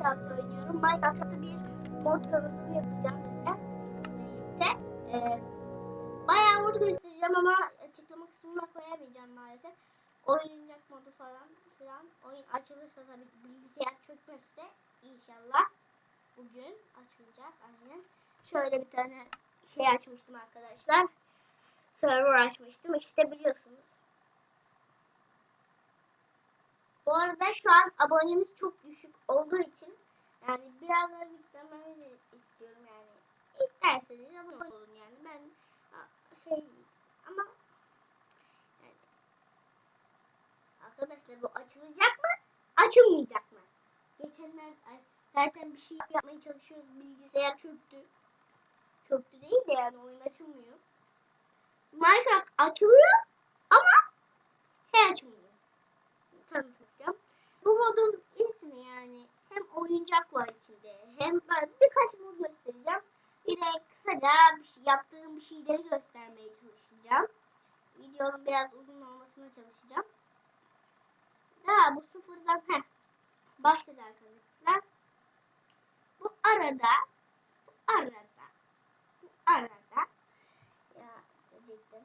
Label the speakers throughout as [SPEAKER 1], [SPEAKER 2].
[SPEAKER 1] Minecraft oynuyorum. Minecraft'ta bir mod tanıtımı yapacağım size. Birlikte. Ee, bayağı mod göstereceğim ama açıklama kısmına koyamayacağım maalesef. Oyuncak modu falan filan. Oyun açılırsa tabii bilgisayar çökmezse inşallah bugün açılacak aynen. Şöyle bir tane şey açmıştım arkadaşlar. Server açmıştım. İşte biliyorsunuz. Bu arada şu an abonemiz çok düşük olduğu için yani biraz daha yüklememizi istiyorum yani. İsterseniz abone olun yani. Ben şey ama yani, arkadaşlar bu açılacak mı? Açılmayacak mı? Geçenler zaten bir şey yapmaya çalışıyoruz. Bilgisayar çöktü. Çöktü değil de yani oyun açılmıyor. Minecraft açılıyor ama şey açılmıyor. Tanıtacağım. Bu modun ismi yani hem oyuncak var içinde hem ben birkaç mod göstereceğim. Bir de kısaca bir şey, yaptığım bir şeyleri göstermeye çalışacağım. Videonun biraz uzun olmasına çalışacağım. Daha bu sıfırdan heh, başladı arkadaşlar. Bu arada bu arada bu arada ya diyecektim.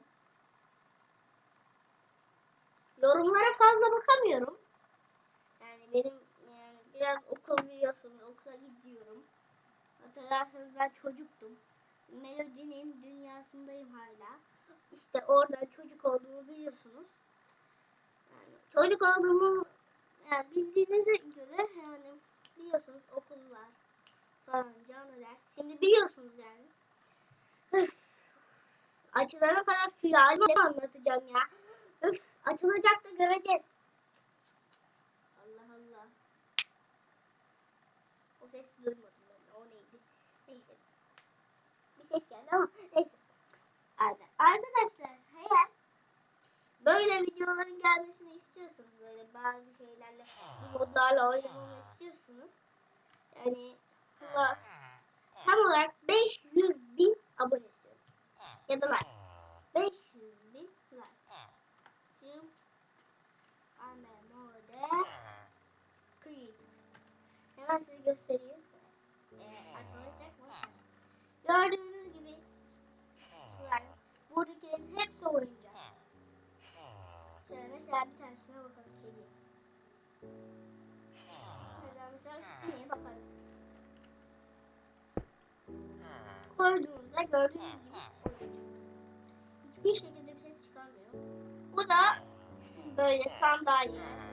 [SPEAKER 1] Yorumlara fazla bakamıyorum. Yani benim yani biraz okul biliyorsunuz okula gidiyorum. Hatırlarsanız ben çocuktum. Melodinin dünyasındayım hala. İşte orada çocuk olduğumu biliyorsunuz. Yani çocuk olduğumu yani bildiğinize göre yani biliyorsunuz okullar falan canlı ders. Şimdi biliyorsunuz yani. Üf. Açılana kadar halimi anlatacağım ya. Açılacak da göreceğiz. Allah Allah. O ses duymadım ben. O neydi? Neyse. Bir ses geldi ama neyse. Arkadaşlar eğer böyle videoların gelmesini istiyorsanız böyle bazı şeylerle modlarla oynamamı istiyorsunuz. Yani tam olarak 500 bin abone istiyorum. Ya da like. 500 bin like. Şimdi Anemode Creed. Hemen size göstereyim. Ee? Gördüğünüz gibi yani buradakilerin hepsi oyuncak. Şöyle mesela bir tanesine bakalım kedi. Mesela mesela Spin'e bakalım. Koyduğunuzda gördüğünüz gibi oyuncak. Hiçbir şekilde bir ses çıkarmıyor. Bu da böyle sandalye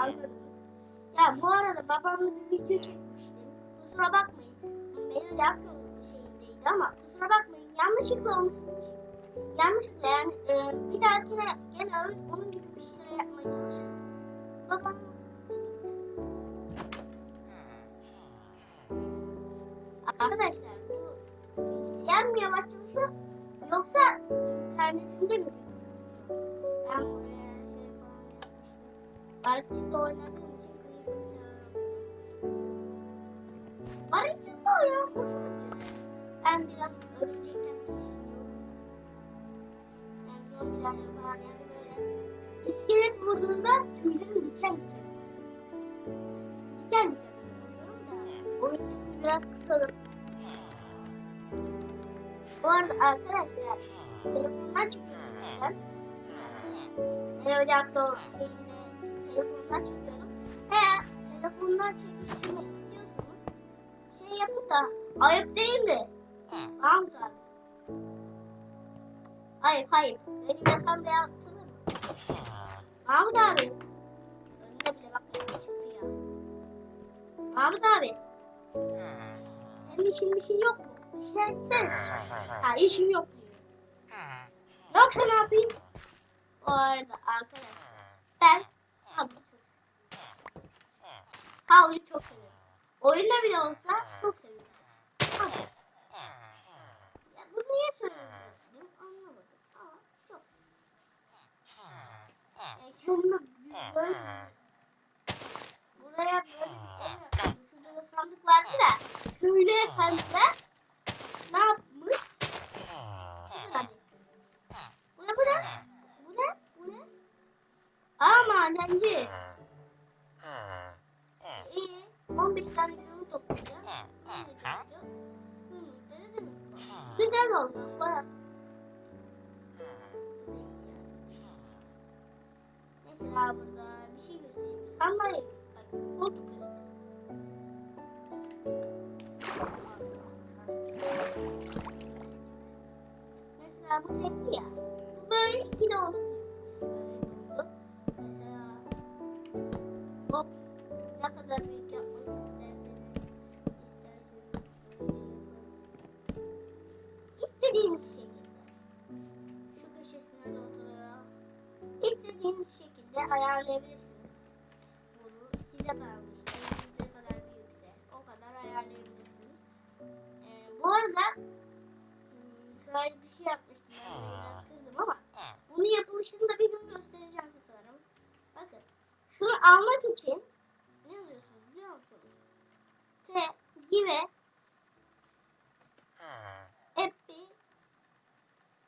[SPEAKER 1] anladınız. Ya bu arada babamla bir video çekmiştim. Kusura bakmayın. Benim de aklımın şeyindeydi ama kusura bakmayın. Yanlışlıkla onu silmişim. Yanlışlıkla yani e, bir dahakine gene öyle onun gibi bir şeyler yapmaya çalışırız. Babam Arkadaşlar bu bilgisayar mı yavaş çalışıyor yoksa internetinde mi? Barışçı'da oynadığım için kıyım Barışçı'da oynamıştım. Ben biraz tiksiniyorum. Yani iskelet vurduğunda tüylerim diken diken. Diken diken da biraz kısalım. Bu arada arkadaşlar telefondan çıkıyorum ben. O şeyini telefondan çıkıyorum. Eğer telefondan çekiştirmek istiyorsanız şey yapın da ayıp değil mi? Abi. Hayır hayır. Benim yatağımda yattınız mı? Mahmut abi. Önüne bile bak ne çıktı ya. Mahmut abi. Senin işin bir şey yok mu? Şey etsene. Ha işim yok diyor. Yoksa ne yapayım? Bu arada arkadaşlar ben. Havluyu çok seviyorum. Oyunda bile olsa çok seviyorum. Havlu. Ya bu niye söylüyorsun? Anlamadım. Ama çok. Yani böyle buraya böyle bir şey. Şurada da sandık vardı da köylü efendiler ne yapmış? Bu ne bu ne? Bu ne? Bu ne? Aa Madenci. İyi. 15 tane yolu toplayacağım. Bunu da toplayacağım. Zümrütleri de mi? Güzel oldu. Baya. Mesela burada bir şey göstereyim. Sandalye. Bak koltuk arası. Mesela bu tekli ya. Bu böyle ikili oldu. Böyle oldu. Mesela hop ne kadar büyük yapmak isterseniz şöyle bir şey yapmıştım. Ben kızdım ama bunu yapılışını da bir gün göstereceğim sanırım. Bakın. Şunu almak için ne yazıyorsunuz biliyor musunuz? T, give, happy.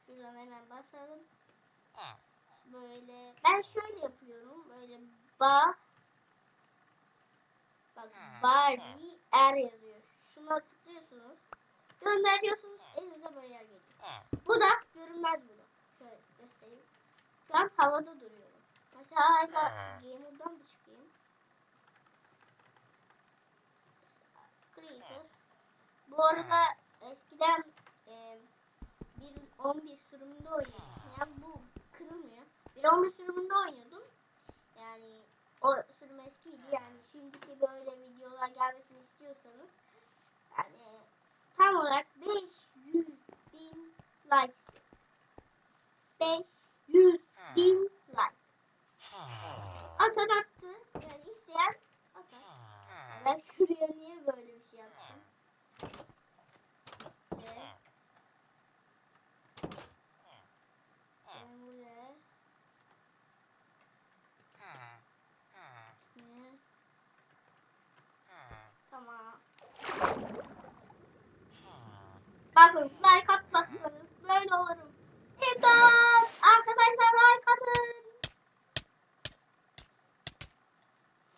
[SPEAKER 1] Şuradan hemen basalım. Böyle. Ben şöyle yapıyorum. Böyle ba Bak Barbie er yazıyor. Şuna tıklıyorsunuz. Gönderiyorsunuz. Elinize böyle yer geliyor. Bu da görünmez bunu. Şöyle göstereyim. Şu an havada duruyorum. Mesela hala gamer'dan da çıkayım. Creator. Bu arada eskiden e, bir 11 sürümünde oynuyordum. Yani bu kırılmıyor. Bir 11 sürümünde oynuyordum. Yani o sürüm eskiydi. Yani şimdiki böyle videolar gelmesini istiyorsanız yani tam olarak 500 bin like. 500 bin like. Atan attı. Yani isteyen atar. Ben şuraya niye böyle bir şey yaptım? Ve ben buraya ne? Tamam. Bakın like atmazsanız böyle olurum. İmdat! Arkadaşlar like atın.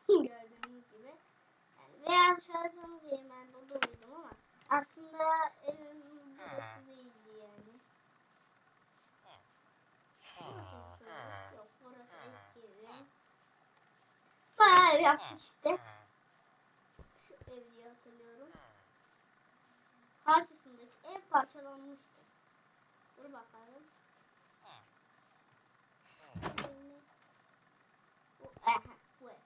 [SPEAKER 1] Gördüğünüz gibi. Yani beyaz şarjımı diyeyim ben burada uyudum ama aslında evim burası değildi yani. Yok burası eski evim. Bayağı ev yaptık işte. Şu ev diye hatırlıyorum. Karşısındaki ev parçalanmıştı. Dur bakalım. Bu, aha, bu ev.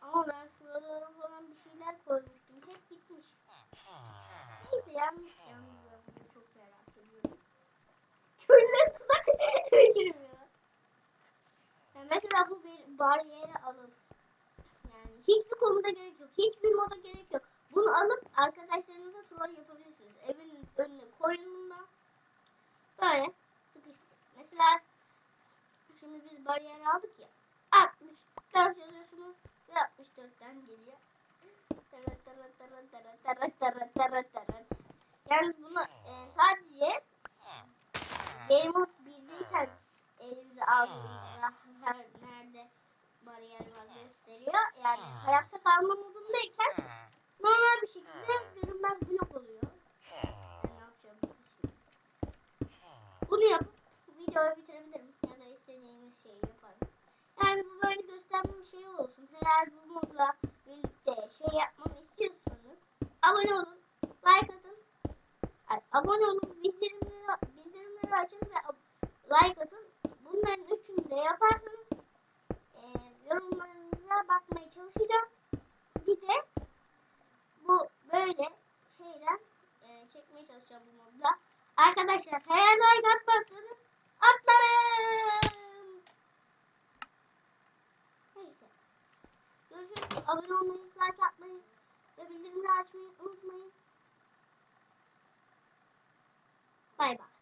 [SPEAKER 1] Ama ben şuralara falan bir şeyler koymuştum. Hep gitmiş. Neyse yanlış yanlış ben bunu çok merak ediyorum. Köylüler tuzak girmiyor. Yani mesela bu bir bariyeri alıp yani hiçbir konuda gerek yok. Hiçbir moda gerek yok. Bunu alıp arkadaşlarınızla troll yapabilirsiniz. Evin önüne koyduğunda böyle sıkıştır. Mesela şimdi biz bariyeri aldık ya. 64 yazıyorsunuz ve 64'ten geliyor. Yani bunu e, sadece Game of 1'deyken elinize aldığınızda nerede bariyer var gösteriyor. Yani hayatta kalma modundayken normal bir şekilde görünmez blok oluyor. Ben ne yapacağım şimdi? Bunu yapıp videoyu bitirebilirim ya da istediğiniz şeyi yaparım. Yani bu böyle gösterme bir şey olsun. Eğer bu modla birlikte şey yapmamı istiyorsanız abone olun, like atın. Ay, abone olun, bildirimleri, bildirimleri açın ve ab- like atın. Bunların üçünü de yaparsanız e, yorumlarınıza bakmaya çalışacağım. Bir de bu böyle şeyden e, çekmeye çalışacağım bu modda. Arkadaşlar eğer like atmazsanız atlarım. Neyse. Abone olmayı, like atmayı ve bildirimleri açmayı unutmayın. Bay bay.